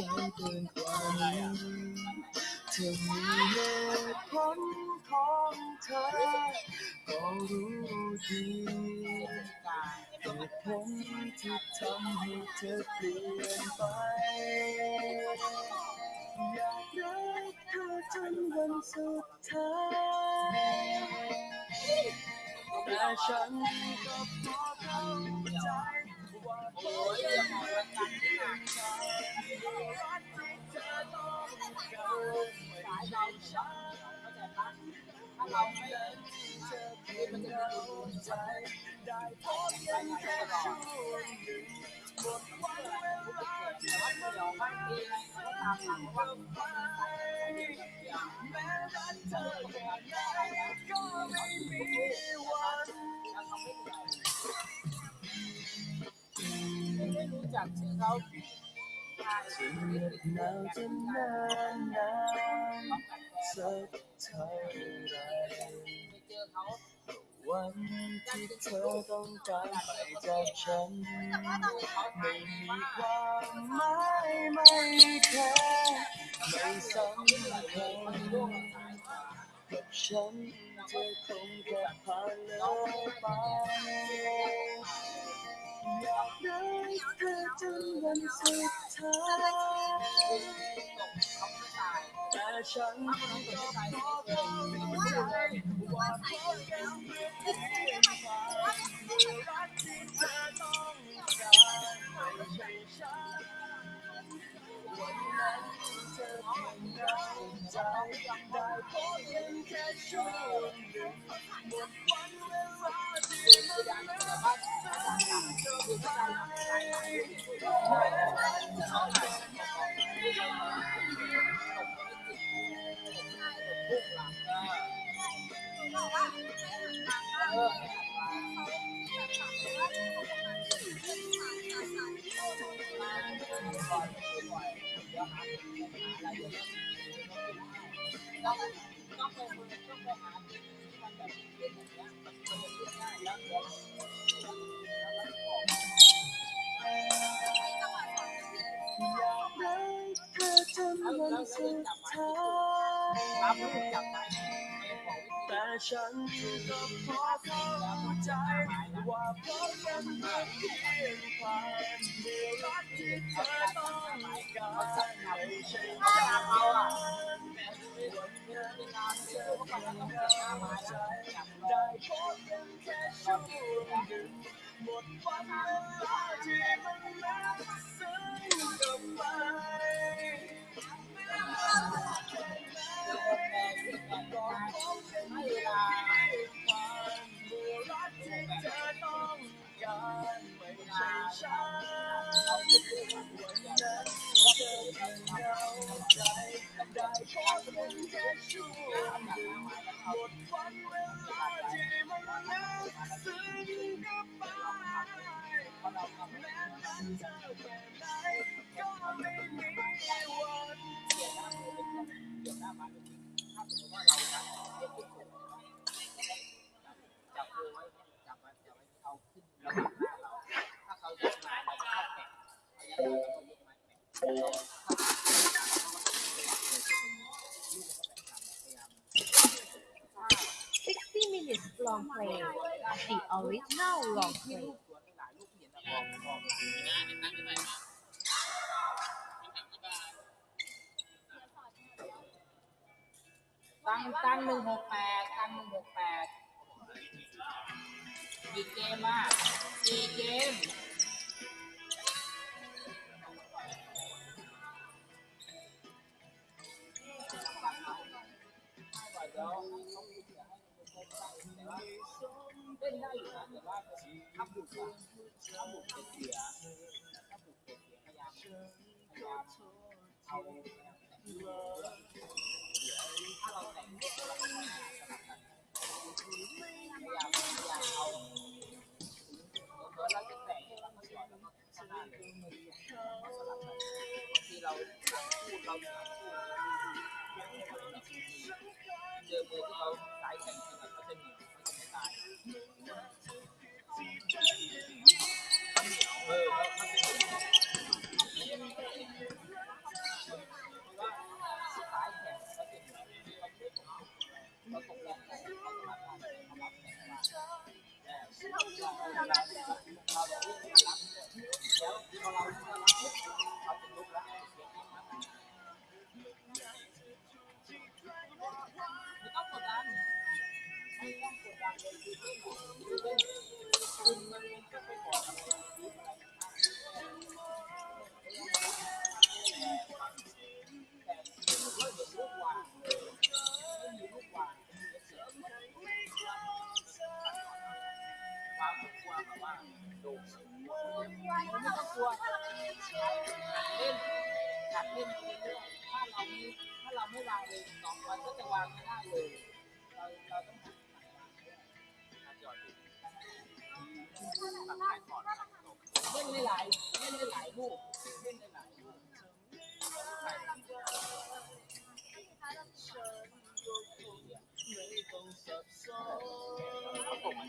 ฉันเกินกว่านี้เธอมีเหตุผลของเธอ ก็รู้ดีเหตุผลที่ทำให้เธอเปลี่ยนไป อยากรักเธอจนวันสุดท้ายแต่ฉันก็พอเข้า ไม่ใช่ฉันถ้าเราไม่เห็นที่เธอเพียงเข้าใจได้พบกันแค่ช่วงหนึ่งหมดวันเวลาที่มันไม่ซึ้งกับไปแม้รักเธอแค่ไหนก็ไม่มีวันไม่ได้รู้จักชื่อเขา จะเหน็ดหนาวจะนานนานสักเท่าไรวันที่เธอต้องการไปจากฉัน ไม่มีความหมายไม่แค่ไม่สำคัญกับฉันเธอคงแค่ผ่านเลยไป แต่ฉันก็พอเข้าใจว่า เธอจนวันสุดท้าย รับรู้จักไหมไม่บอกวิธีแต่ฉันก็พอเข้าใจว่าเพราะยังไม่เพียงผ่านเมื่อรักที่เธอต้องการไม่ใช่ฉันวันนั้นเธอเพียงเข้าได้พบกันแค่ช่วงหนึ่งหมดควันเวลาที่มันน่าซึ้งกับไป แ The original long play. สวนหลายลูกเล้วมองมองตั้งตั้งหนึ่งหกแปดตั้งหนึ่งหกแปดกี่เกมอะกี่เกม เล่นได้อยู่นะแต่ว่า 你告诉我答案。 ว่าดูไม่ต้องกลัวเล่นหัดเล่นไปเรื่อยถ้าเรามีถ้าเราไม่วางเลยสองวันก็จะวางไม่ได้เลยเราเราต้องหัดงด้วยหัดหยอดดิหัดอดเล่นได้หลายเล่นได้หลายลูกเล่นได้หลายลูกเขาบอกมัน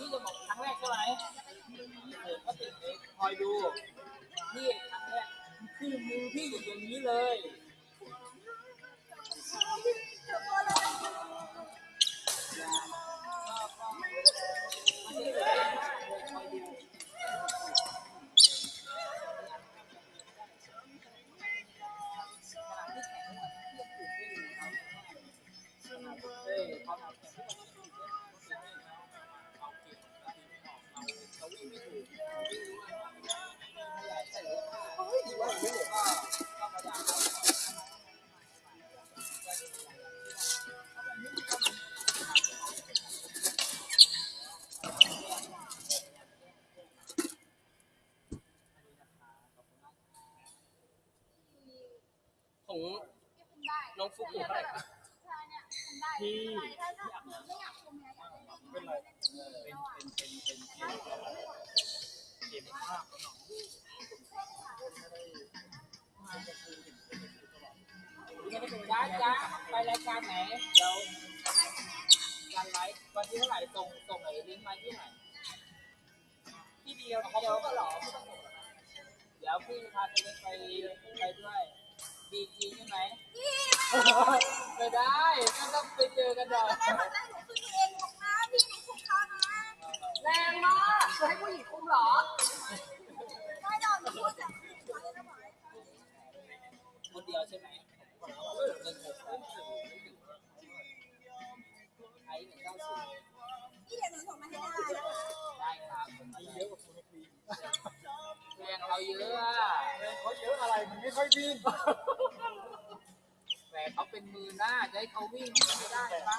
พยายามจะให้เวลาแต่ถ้าให้เลิกก็เขาตกสักนี่ที่จะบอกครั้งแรกใช่ไหมเออก็ติดเลยคอยดูนี่ครั้งแรกคือมือพี่อยู่อย่างนี้เลย จ้าจ้าไปรายการไหนเดี๋ยวการไลฟ์วันที่เท่าไหร่ส่งส่งไหนลิงก์มาที่ไหนที่เดียวที่เดียวก็หรอไม่ต้องส่งเดี๋ยวพี่พาตัวเล็กไปไปด้วยบีจีใช่ไหมไม่ได้ก็ต้องไปเจอกันหน่อย แรงมากจะให้ผู้หญิงคุ้มเหรอไม่โดนพูดจากคนเดียวใช่ไหมหนึ่งหกหนึ่งศูนย์ไอ้หนึ่งเก้าศูนย์ได้ครับผมเยอะกว่าคุณพีแรงเราเยอะอะเขาเยอะอะไรมันไม่ค่อยวิ่งแต่เขาเป็นมือหน้าจะให้เขาวิ่งไม่ได้ปะ